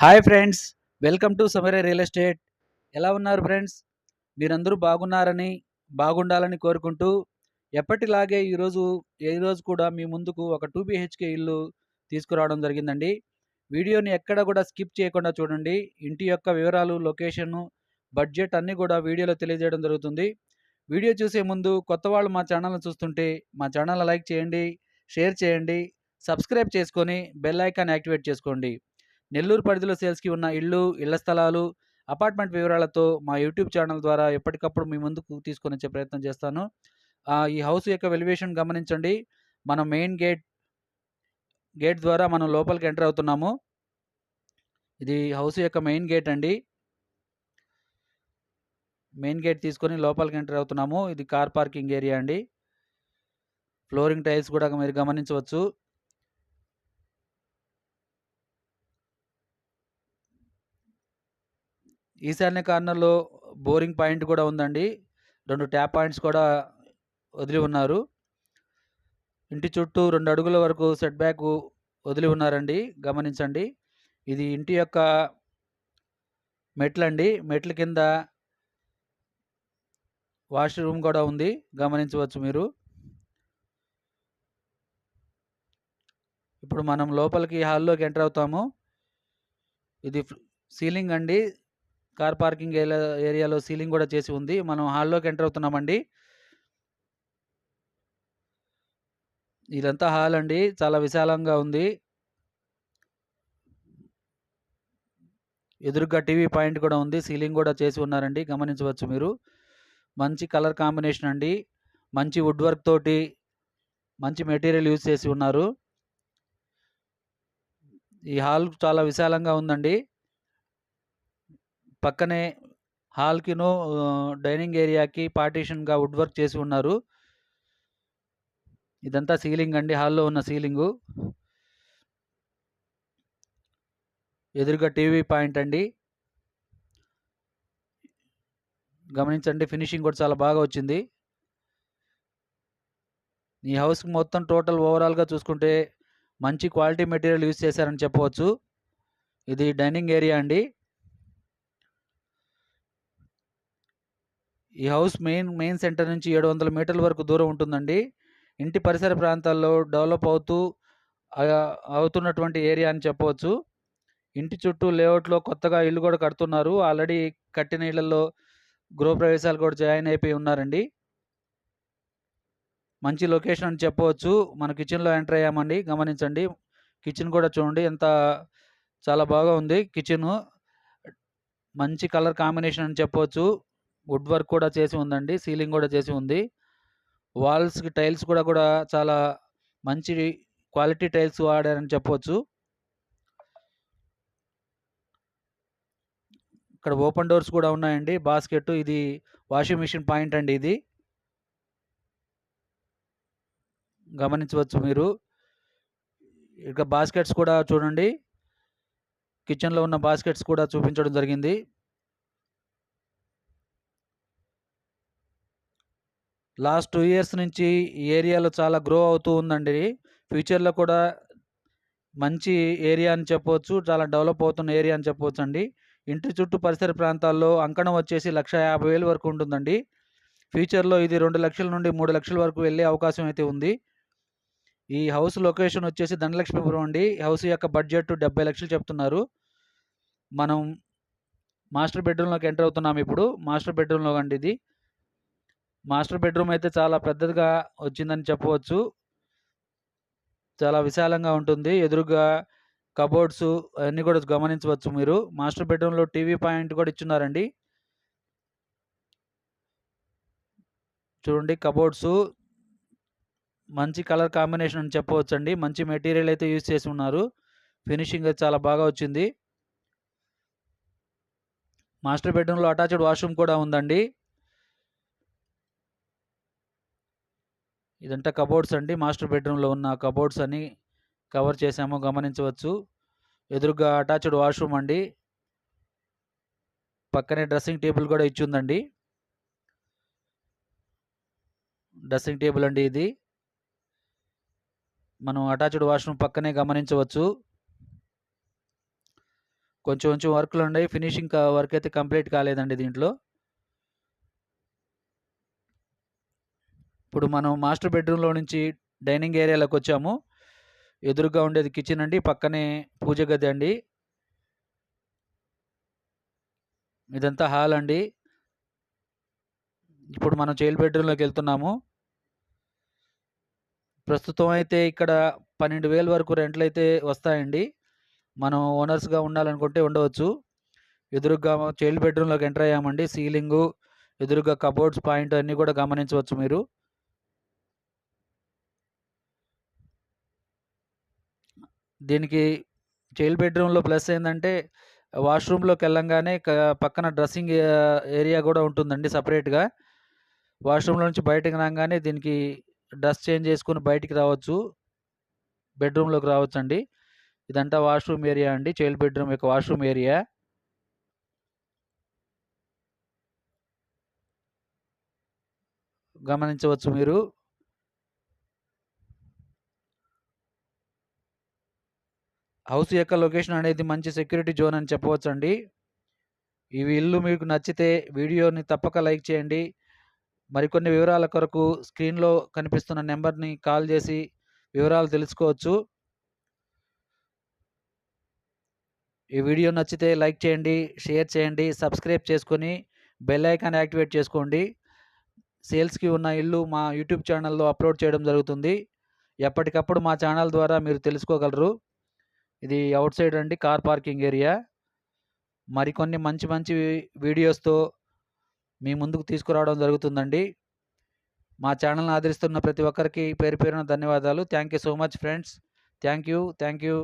Hi friends welcome to సమరే real estate ఎలా ఉన్నారు ఫ్రెండ్స్ మీరందరూ బాగున్నారని బాగుండాలని కోరుకుంటూ ఎప్పటిలాగే ఈరోజు ఏ రోజు కూడా మీ ముందుకు ఒక టూ బిహెచ్కే ఇల్లు తీసుకురావడం జరిగిందండి. వీడియోని ఎక్కడ కూడా స్కిప్ చేయకుండా చూడండి. ఇంటి యొక్క వివరాలు లొకేషను బడ్జెట్ అన్నీ కూడా వీడియోలో తెలియజేయడం జరుగుతుంది. వీడియో చూసే ముందు కొత్త వాళ్ళు మా ఛానల్ని చూస్తుంటే మా ఛానల్ లైక్ చేయండి షేర్ చేయండి సబ్స్క్రైబ్ చేసుకొని బెల్ ఐకాన్ యాక్టివేట్ చేసుకోండి. నెల్లూరు పరిధిలో సేల్స్కి ఉన్న ఇళ్ళు ఇళ్ళ స్థలాలు అపార్ట్మెంట్ వివరాలతో మా యూట్యూబ్ ఛానల్ ద్వారా ఎప్పటికప్పుడు మీ ముందుకు తీసుకొని వచ్చే ప్రయత్నం చేస్తాను. ఈ హౌస్ యొక్క వెలివేషన్ గమనించండి. మనం మెయిన్ గేట్ గేట్ ద్వారా మనం లోపలికి ఎంటర్ అవుతున్నాము. ఇది హౌస్ యొక్క మెయిన్ గేట్ అండి. మెయిన్ గేట్ తీసుకొని లోపలికి ఎంటర్ అవుతున్నాము. ఇది కార్ పార్కింగ్ ఏరియా అండి. ఫ్లోరింగ్ టైల్స్ కూడా మీరు గమనించవచ్చు. ఈశాన్య కార్నర్లో బోరింగ్ పాయింట్ కూడా ఉందండి. రెండు ట్యాప్ పాయింట్స్ కూడా వదిలి ఉన్నారు. ఇంటి చుట్టూ రెండు అడుగుల వరకు సెట్ బ్యాక్ వదిలి ఉన్నారండి. గమనించండి. ఇది ఇంటి యొక్క మెట్లండి. మెట్ల కింద వాష్రూమ్ కూడా ఉంది. గమనించవచ్చు మీరు. ఇప్పుడు మనం లోపలికి హాల్లోకి ఎంటర్ అవుతాము. ఇది సీలింగ్ అండి. కార్ పార్కింగ్ ఏరియాలో సీలింగ్ కూడా చేసి ఉంది. మనం హాల్లోకి ఎంటర్ అవుతున్నామండి. ఇదంతా హాల్ అండి. చాలా విశాలంగా ఉంది. ఎదురుగా టీవీ పాయింట్ కూడా ఉంది. సీలింగ్ కూడా చేసి ఉన్నారండి. గమనించవచ్చు మీరు. మంచి కలర్ కాంబినేషన్ అండి. మంచి వుడ్ వర్క్ తోటి మంచి మెటీరియల్ యూజ్ చేసి ఉన్నారు. ఈ హాల్ చాలా విశాలంగా ఉందండి. పక్కనే హాల్కిను డైనింగ్ ఏరియాకి పార్టీషన్గా వుడ్ వర్క్ చేసి ఉన్నారు. ఇదంతా సీలింగ్ అండి హాల్లో ఉన్న సీలింగు. ఎదురుగా టీవీ పాయింట్ అండి. గమనించండి ఫినిషింగ్ కూడా చాలా బాగా వచ్చింది. ఈ హౌస్ మొత్తం టోటల్ ఓవరాల్గా చూసుకుంటే మంచి క్వాలిటీ మెటీరియల్ యూజ్ చేశారని చెప్పవచ్చు. ఇది డైనింగ్ ఏరియా అండి. ఈ హౌస్ మెయిన్ మెయిన్ సెంటర్ నుంచి ఏడు వందల మీటర్ల వరకు దూరం ఉంటుందండి. ఇంటి పరిసర ప్రాంతాల్లో డెవలప్ అవుతూ అవుతున్నటువంటి ఏరియా అని చెప్పవచ్చు. ఇంటి చుట్టూ లేఅవుట్లో కొత్తగా ఇల్లు కూడా కడుతున్నారు. ఆల్రెడీ కట్టిన ఇళ్ళలో గృహప్రవేశాలు కూడా జాయిన్ అయిపోయి ఉన్నారండి. మంచి లొకేషన్ అని చెప్పవచ్చు. మన కిచెన్లో ఎంటర్ అయ్యామండి. గమనించండి. కిచెన్ కూడా చూడండి. ఎంత చాలా బాగా ఉంది కిచెన్. మంచి కలర్ కాంబినేషన్ అని చెప్పవచ్చు. వుడ్ వర్క్ కూడా చేసి ఉందండి సీలింగ్ కూడా చేసి ఉంది. వాల్స్కి టైల్స్ కూడా కూడా చాలా మంచి క్వాలిటీ టైల్స్ వాడారని చెప్పవచ్చు ఇక్కడ ఓపెన్ డోర్స్ కూడా ఉన్నాయండి బాస్కెట్ ఇది వాషింగ్ మిషన్ పాయింట్ అండి ఇది. గమనించవచ్చు మీరు. ఇక బాస్కెట్స్ కూడా చూడండి. కిచెన్లో ఉన్న బాస్కెట్స్ కూడా చూపించడం జరిగింది. లాస్ట్ టూ ఇయర్స్ నుంచి ఈ ఏరియాలో చాలా గ్రో అవుతూ ఉందండి. ఫ్యూచర్లో కూడా మంచి ఏరియా అని చెప్పవచ్చు చాలా డెవలప్ అవుతున్న ఏరియా అని చెప్పవచ్చు అండి ఇంటి చుట్టూ పరిసర ప్రాంతాల్లో అంకణం వచ్చేసి లక్ష యాభై వేలు వరకు ఉంటుందండి. ఫ్యూచర్లో ఇది రెండు లక్షల నుండి మూడు లక్షల వరకు వెళ్ళే అవకాశం అయితే ఉంది. ఈ హౌస్ లొకేషన్ వచ్చేసి ధనలక్ష్మీపురం అండి. హౌస్ యొక్క బడ్జెట్ డెబ్బై లక్షలు చెప్తున్నారు. మనం మాస్టర్ బెడ్రూమ్లోకి ఎంటర్ అవుతున్నాం ఇప్పుడు. మాస్టర్ బెడ్రూమ్లో అండి ఇది. మాస్టర్ బెడ్రూమ్ అయితే చాలా పెద్దదిగా వచ్చిందని చెప్పవచ్చు. చాలా విశాలంగా ఉంటుంది. ఎదురుగా కబోర్డ్స్ అన్నీ కూడా గమనించవచ్చు మీరు. మాస్టర్ బెడ్రూమ్లో టీవీ పాయింట్ కూడా ఇచ్చున్నారండి. చూడండి కబోర్డ్స్. మంచి కలర్ కాంబినేషన్ అని చెప్పవచ్చు అండి మంచి మెటీరియల్ అయితే యూజ్ చేసి ఉన్నారు. ఫినిషింగ్ అయితే చాలా బాగా వచ్చింది. మాస్టర్ బెడ్రూమ్లో అటాచ్డ్ వాష్రూమ్ కూడా ఉందండి. ఇదంతా కబోర్డ్స్ అండి. మాస్టర్ బెడ్రూమ్లో ఉన్న కబోర్డ్స్ అని కవర్ చేసాము గమనించవచ్చు. ఎదురుగా అటాచ్డ్ వాష్రూమ్ అండి. పక్కనే డ్రెస్సింగ్ టేబుల్ కూడా ఇచ్చిందండి డ్రెస్సింగ్ టేబుల్ అండి ఇది. మనం అటాచ్డ్ వాష్రూమ్ పక్కనే గమనించవచ్చు. కొంచెం కొంచెం వర్క్‌లు ఉన్నాయి. ఫినిషింగ్ వర్క్ అయితే కంప్లీట్ కాలేదండి దీంట్లో. ఇప్పుడు మనం మాస్టర్ బెడ్‌రూమ్‌లో నుంచి డైనింగ్ ఏరియాలోకి వచ్చాము ఎదురుగా ఉండేది కిచెన్ అండి. పక్కనే పూజ గది అండి. ఇదంతా హాల్ అండి. ఇప్పుడు మనం చైల్డ్ బెడ్రూమ్లోకి వెళ్తున్నాము ప్రస్తుతం అయితే ఇక్కడ 12,000 వరకు రెంట్లు అయితే వస్తాయండి. మనం ఓనర్స్‌గా ఉండాలనుకుంటే ఉండవచ్చు. ఎదురుగా చైల్డ్ బెడ్‌రూమ్‌లోకి ఎంటర్ అయ్యామండి. సీలింగు, ఎదురుగా కబోర్డ్స్ పాయింట్ అన్నీ కూడా గమనించవచ్చు మీరు. దీనికి చైల్డ్ బెడ్‌రూమ్‌లో ప్లస్ ఏందంటే వాష్‌రూమ్‌లోకెళ్ళంగానే క పక్కన డ్రెస్సింగ్ ఏరియా కూడా ఉంటుందండి సపరేట్గా వాష్‌రూమ్‌లో నుంచి బయటకు రాగానే దీనికి డ్రెస్ చేంజ్ చేసుకొని బయటికి రావచ్చు. బెడ్‌రూమ్‌లోకి రావచ్చు అండి ఇదంతా వాష్‌రూమ్ ఏరియా అండి. చైల్డ్ బెడ్‌రూమ్ యొక్క వాష్‌రూమ్ ఏరియా. గమనించవచ్చు మీరు. హౌస్ యొక్క లొకేషన్ అనేది మంచి సెక్యూరిటీ జోన్ అని చెప్పవచ్చండి. ఈ ఇల్లు మీకు నచ్చితే వీడియోని తప్పక లైక్ చేయండి. మరికొన్ని వివరాల కొరకు స్క్రీన్‌లో కనిపిస్తున్న నెంబర్ని కాల్ చేసి వివరాలు తెలుసుకోవచ్చు. ఈ వీడియో నచ్చితే లైక్ చేయండి, షేర్ చేయండి, సబ్స్క్రైబ్ చేసుకొని బెల్ ఐకాన్ యాక్టివేట్ చేసుకోండి. సేల్స్‌కి ఉన్న ఇల్లు మా యూట్యూబ్ ఛానల్లో అప్‌లోడ్ చేయడం జరుగుతుంది. ఎప్పటికప్పుడు మా ఛానల్ ద్వారా మీరు తెలుసుకోగలరు. ఇది అవుట్ సైడ్ అండి కార్ పార్కింగ్ ఏరియా. మరికొన్ని మంచి మంచి వీడియోస్‌తో మీ ముందుకు తీసుకురావడం జరుగుతుందండి. మా ఛానల్ని ఆదరిస్తున్న ప్రతి ఒక్కరికి పేరు పేరున ధన్యవాదాలు. Thank you so much friends. Thank you. Thank you.